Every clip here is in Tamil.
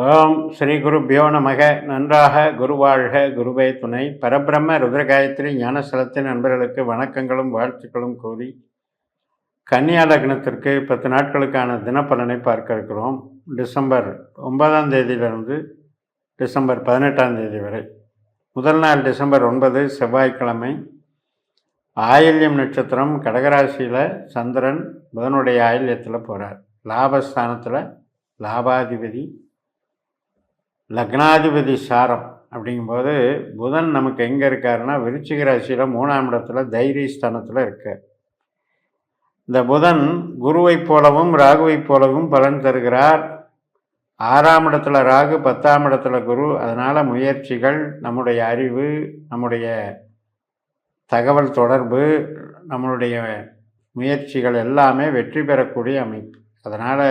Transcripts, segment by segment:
ஓம் ஸ்ரீ குருபியோ நமக. நன்றாக குருவாழ்க. குருவே துணை. பரபிரம்ம ருத்ரகாயத்ரி ஞானஸ்தலத்தின் நண்பர்களுக்கு வணக்கங்களும் வாழ்த்துக்களும் கூறி கன்னியா லக்னத்திற்கு பத்து நாட்களுக்கான தினப்பலனை பார்க்க இருக்கிறோம். டிசம்பர் ஒன்பதாம் தேதியிலிருந்து டிசம்பர் பதினெட்டாம் தேதி வரை. முதல் நாள் டிசம்பர் ஒன்பது செவ்வாய்க்கிழமை. ஆயில்யம் நட்சத்திரம் கடகராசியில் சந்திரன் புதனுடைய ஆயில்யத்தில் போகிறார் லாபஸ்தானத்தில் லாபாதிபதி லக்னாதிபதி சாரம் அப்படிங்கும்போது புதன் நமக்கு எங்கே இருக்காருன்னா விருச்சிக ராசியில் மூணாம் இடத்துல தைரிய ஸ்தானத்தில் இருக்கார். இந்த புதன் குருவைப் போலவும் ராகுவைப் போலவும் பலன் தருகிறார். ஆறாம் இடத்துல ராகு பத்தாம் இடத்துல குரு அதனால் முயற்சிகள் நம்முடைய அறிவு நம்முடைய தகவல் தொடர்பு நம்மளுடைய முயற்சிகள் எல்லாமே வெற்றி பெறக்கூடிய அமைப்பு. அதனால்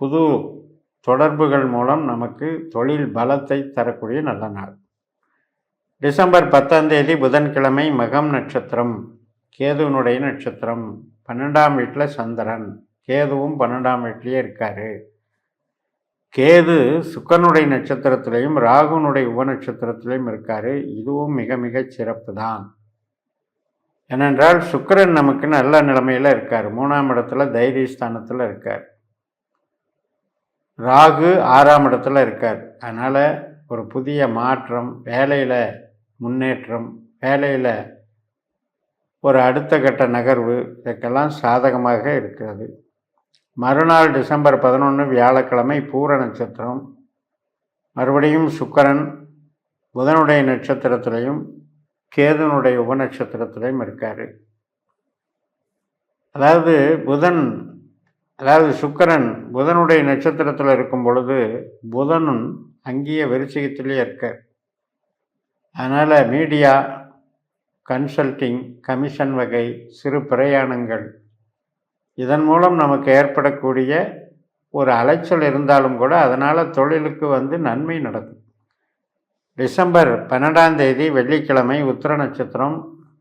புது தொடர்புகள் மூலம் நமக்கு தொழில் பலத்தை தரக்கூடிய நல்ல நாள். டிசம்பர் பத்தாம் தேதி புதன்கிழமை மகம் நட்சத்திரம் கேதுவனுடைய நட்சத்திரம். பன்னெண்டாம் வீட்டில் சந்திரன். கேதுவும் பன்னெண்டாம் வீட்லேயே இருக்காரு. கேது சுக்கனுடைய நட்சத்திரத்திலையும் ராகுனுடைய உபநட்சத்திரத்திலையும் இருக்காரு. இதுவும் மிக மிக சிறப்பு தான் ஏனென்றால் சுக்கரன் நமக்கு நல்ல நிலைமையில் இருக்கார். மூணாம் இடத்துல தைரியஸ்தானத்தில் இருக்கார். ராகு ஆறாம் இடத்துல இருக்கார். அதனால் ஒரு புதிய மாற்றம் வேலையில் முன்னேற்றம் வேலையில் ஒரு அடுத்த கட்ட நகர்வு இதுக்கெல்லாம் சாதகமாக இருக்கிறது. மறுநாள் டிசம்பர் பதினொன்று வியாழக்கிழமை பூர நட்சத்திரம். மறுபடியும் சுக்கரன் புதனுடைய நட்சத்திரத்திலையும் கேதுனுடைய உபநட்சத்திரத்திலையும் இருக்கார். அதாவது புதன் அதாவது சுக்கரன் புதனுடைய நட்சத்திரத்தில் இருக்கும் பொழுது புதனும் அங்கேயே விருச்சிகத்திலே இருக்க அதனால் மீடியா கன்சல்டிங் கமிஷன் வகை சிறு பிரயாணங்கள் இதன் மூலம் நமக்கு ஏற்படக்கூடிய ஒரு அலைச்சல் இருந்தாலும் கூட அதனால் தொழிலுக்கு வந்து நன்மை நடக்கும். டிசம்பர் பன்னெண்டாம் தேதி வெள்ளிக்கிழமை உத்திர நட்சத்திரம்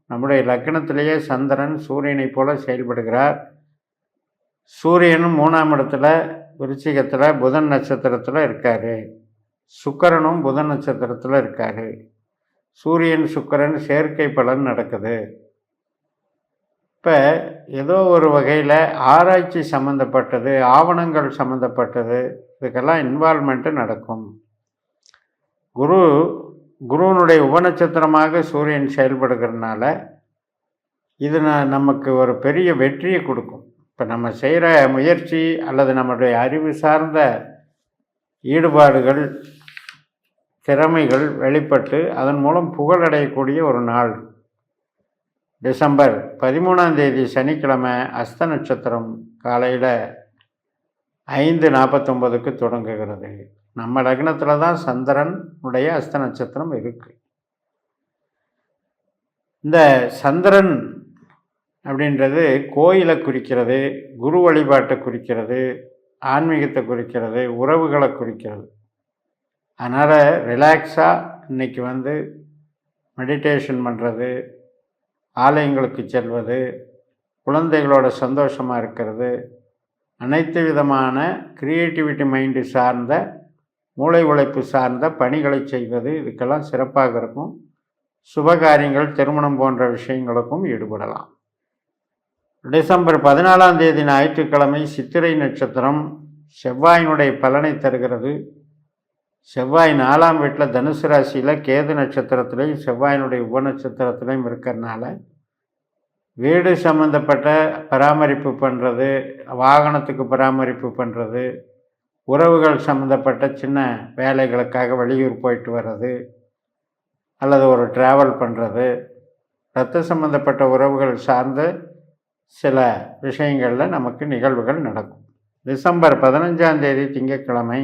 நம்முடைய லக்னத்திலேயே சந்திரன் சூரியனைப் போல செயல்படுகிறார். சூரியனும் மூணாம் இடத்துல விருச்சிகத்தில் புதன் நட்சத்திரத்தில் இருக்கார். சுக்கரனும் புதன் நட்சத்திரத்தில் இருக்கார். சூரியன் சுக்கரன் செயற்கை பலன் நடக்குது. இப்போ ஏதோ ஒரு வகையில் ஆராய்ச்சி சம்மந்தப்பட்டது ஆவணங்கள் சம்மந்தப்பட்டது இதுக்கெல்லாம் இன்வால்மெண்ட்டு நடக்கும். குரு குருவனுடைய உபநட்சத்திரமாக சூரியன் செயல்படுகிறதுனால இது ந- நமக்கு ஒரு பெரிய வெற்றியை கொடுக்கும். இப்போ நம்ம செய்கிற முயற்சி அல்லது நம்முடைய அறிவு சார்ந்த ஈடுபாடுகள் திறமைகள் வெளிப்பட்டு அதன் மூலம் புகழடையக்கூடிய ஒரு நாள். டிசம்பர் பதிமூணாம் தேதி சனிக்கிழமை அஸ்த நட்சத்திரம் காலையில் ஐந்து நாற்பத்தொம்பதுக்கு தொடங்குகிறது. நம்ம லக்னத்தில் தான் சந்திரன் உடைய அஸ்த நட்சத்திரம் இருக்குது இந்த சந்திரன் அப்படின்றது கோயிலை குறிக்கிறது குரு வழிபாட்டை குறிக்கிறது ஆன்மீகத்தை குறிக்கிறது உறவுகளை குறிக்கிறது. அதனால் ரிலாக்ஸாக இன்னைக்கு வந்து மெடிடேஷன் பண்ணுறது ஆலயங்களுக்கு செல்வது குழந்தைகளோட சந்தோஷமாக இருக்கிறது அனைத்து விதமான கிரியேட்டிவிட்டி மைண்டு சார்ந்த மூளை உழைப்பு சார்ந்த பணிகளை செய்வது இதுக்கெல்லாம் சிறப்பாக இருக்கும். சுபகாரியங்கள் திருமணம் போன்ற விஷயங்களுக்கும் ஈடுபடலாம். டிசம்பர் பதினாலாம் தேதி ஞாயிற்றுக்கிழமை சித்திரை நட்சத்திரம் செவ்வாயினுடைய பலனை தருகிறது. செவ்வாய் நாலாம் வீட்டில் தனுசு ராசியில் கேது நட்சத்திரத்திலையும் செவ்வாயினுடைய உபநட்சத்திரத்திலையும் இருக்கிறனால வீடு சம்மந்தப்பட்ட பராமரிப்பு பண்ணுறது வாகனத்துக்கு பராமரிப்பு பண்ணுறது உறவுகள் சம்மந்தப்பட்ட சின்ன வேலைகளுக்காக வெளியூர் போயிட்டு வர்றது அல்லது ஒரு ட்ராவல் பண்ணுறது ரத்த சம்மந்தப்பட்ட உறவுகள் சார்ந்த சில விஷயங்களில் நமக்கு நிகழ்வுகள் நடக்கும். டிசம்பர் பதினஞ்சாம் தேதி திங்கட்கிழமை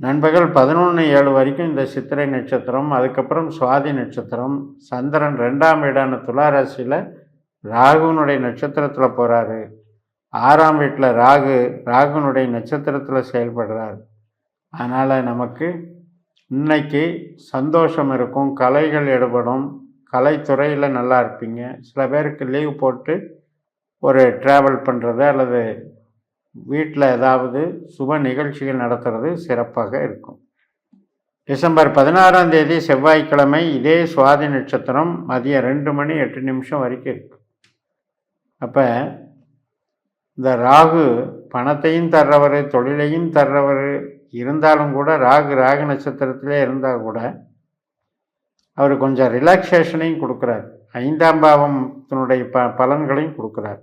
நண்பகல் பதினொன்று ஏழு வரைக்கும் இந்த சித்திரை நட்சத்திரம் அதுக்கப்புறம் சுவாதி நட்சத்திரம் சந்திரன் ரெண்டாம் வீடான துளாராசியில் ராகுனுடைய நட்சத்திரத்தில் போகிறாரு ஆறாம் வீட்டில் ராகு ராகுனுடைய நட்சத்திரத்தில் செயல்படுறார். அதனால் நமக்கு இன்னைக்கு சந்தோஷம் இருக்கும் கலைகள் ஈடுபடும் கலைத்துறையில் நல்லா இருப்பீங்க. சில பேருக்கு லீவ் போட்டு ஒரு ட்ராவல் பண்ணுறது அல்லது வீட்டில் ஏதாவது சுப நிகழ்ச்சிகள் நடத்துறது சிறப்பாக இருக்கும். டிசம்பர் பதினாறாம் தேதி செவ்வாய்க்கிழமை இதே சுவாதி நட்சத்திரம் மதியம் ரெண்டு மணி எட்டு நிமிஷம் வரைக்கும் இருக்கு அப்போ இந்த ராகு பணத்தையும் தர்றவர் தொழிலையும் தர்றவர் இருந்தாலும் கூட ராகு ராகு நட்சத்திரத்திலே இருந்தால் கூட அவர் கொஞ்சம் ரிலாக்ஸேஷனையும் கொடுக்குறார். ஐந்தாம் பாவத்தினுடைய ப பலன்களையும் கொடுக்குறார்.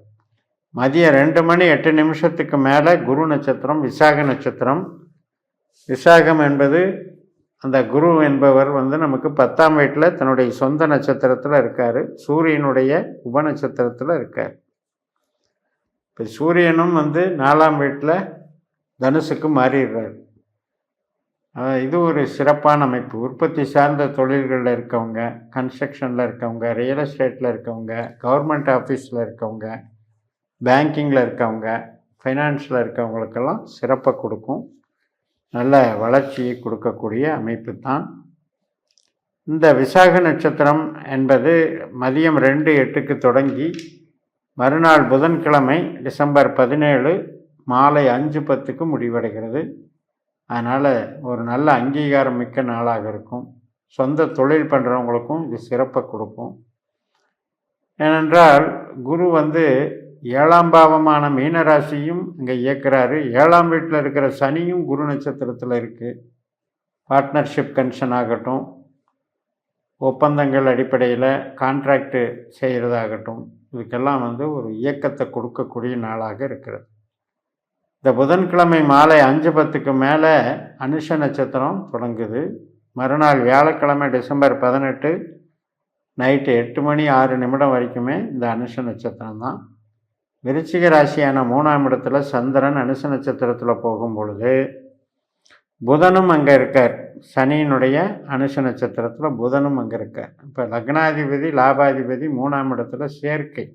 மதியம் ரெண்டு மணி எட்டு நிமிஷத்துக்கு மேலே குரு நட்சத்திரம் விசாக நட்சத்திரம். விசாகம் என்பது அந்த குரு என்பவர் வந்து நமக்கு பத்தாம் வீட்டில் தன்னுடைய சொந்த நட்சத்திரத்தில் இருக்கார். சூரியனுடைய உப நட்சத்திரத்தில் இருக்கார். இப்போ சூரியனும் வந்து நாலாம் வீட்டில் தனுசுக்கு மாறிடுறார். இது ஒரு சிறப்பான அமைப்பு. உற்பத்தி சார்ந்த தொழில்களில் இருக்கவங்க கன்ஸ்ட்ரக்ஷனில் இருக்கவங்க ரியல் எஸ்டேட்டில் இருக்கவங்க கவர்மெண்ட் ஆஃபீஸில் இருக்கவங்க பேங்கிங்கில் இருக்கவங்க ஃபைனான்ஸில் இருக்கவங்களுக்கெல்லாம் சிறப்பை கொடுக்கும். நல்ல வளர்ச்சியை கொடுக்கக்கூடிய அமைப்பு தான். இந்த விசாக நட்சத்திரம் என்பது மதியம் ரெண்டு எட்டுக்கு தொடங்கி மறுநாள் புதன்கிழமை டிசம்பர் பதினேழு மாலை அஞ்சு பத்துக்கு முடிவடைகிறது. அதனால் ஒரு நல்ல அங்கீகாரம் மிக்க நாளாக இருக்கும். சொந்த தொழில் பண்ணுறவங்களுக்கும் இது சிறப்பை கொடுக்கும். ஏனென்றால் குரு வந்து ஏழாம் பாவமான மீனராசியும் இங்கே இயக்குறாரு. ஏழாம் வீட்டில் இருக்கிற சனியும் குரு நட்சத்திரத்தில் இருக்குது பார்ட்னர்ஷிப் கன்ஷன் ஆகட்டும். ஒப்பந்தங்கள் அடிப்படையில் கான்ட்ராக்டு செய்கிறதாகட்டும் இதுக்கெல்லாம் வந்து ஒரு இயக்கத்தை கொடுக்கக்கூடிய நாளாக இருக்கிறது. இந்த புதன்கிழமை மாலை அஞ்சு பத்துக்கு மேலே அனுஷ நட்சத்திரம் தொடங்குது. மறுநாள் வியாழக்கிழமை டிசம்பர் பதினெட்டு நைட்டு எட்டு மணி ஆறு நிமிடம் வரைக்குமே இந்த அனுஷ நட்சத்திரம் தான். விருச்சிக ராசியான மூணாம் இடத்துல சந்திரன் அனுச நட்சத்திரத்தில் போகும் பொழுது புதனும் அங்கே இருக்கார். சனியினுடைய அனுஷ நட்சத்திரத்தில் புதனும் அங்கே இருக்கார். இப்போ லக்னாதிபதி லாபாதிபதி மூணாம் இடத்துல சேர்க்கை.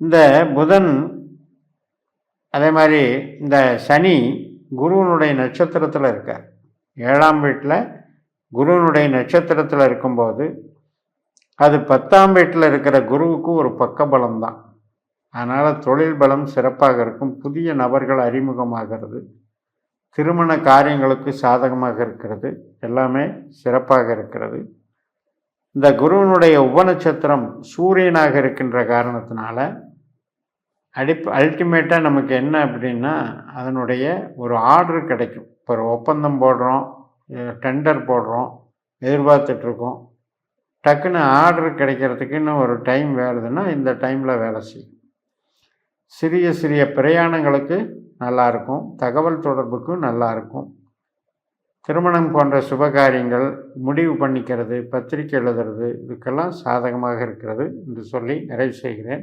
இந்த புதன் அதே மாதிரி இந்த சனி குருவனுடைய நட்சத்திரத்தில் இருக்கார். ஏழாம் வீட்டில் குருவனுடைய நட்சத்திரத்தில் இருக்கும்போது அது பத்தாம் வீட்டில் இருக்கிற குருவுக்கு ஒரு பக்கபலம் தான் அதனால் தொழில் பலம் சிறப்பாக இருக்கும். புதிய நபர்கள் அறிமுகமாகிறது. திருமண காரியங்களுக்கு சாதகமாக இருக்கிறது. எல்லாமே சிறப்பாக இருக்கிறது. இந்த குருவனுடைய உபநட்சத்திரம் சூரியனாக இருக்கின்ற காரணத்தினால அடிப் அல்டிமேட்டாக நமக்கு என்ன அப்படின்னா அதனுடைய ஒரு ஆர்டர் கிடைக்கும். இப்போ ஒரு ஒப்பந்தம் போடுறோம் டெண்டர் போடுறோம் எதிர்பார்த்துட்ருக்கோம். டக்குன்னு ஆர்டர் கிடைக்கிறதுக்குன்னு ஒரு டைம் வேறுதுன்னா இந்த டைமில் வேலை செய்யும். சிறிய சிறிய பிரயாணங்களுக்கு நல்லாயிருக்கும் தகவல் தொடர்புக்கும் நல்லாயிருக்கும் திருமணம் போன்ற சுபகாரியங்கள் முடிவு பண்ணிக்கிறது பத்திரிக்கை எழுதுறது இதுக்கெல்லாம் சாதகமாக இருக்கிறது என்று சொல்லி நிறைவு செய்கிறேன்.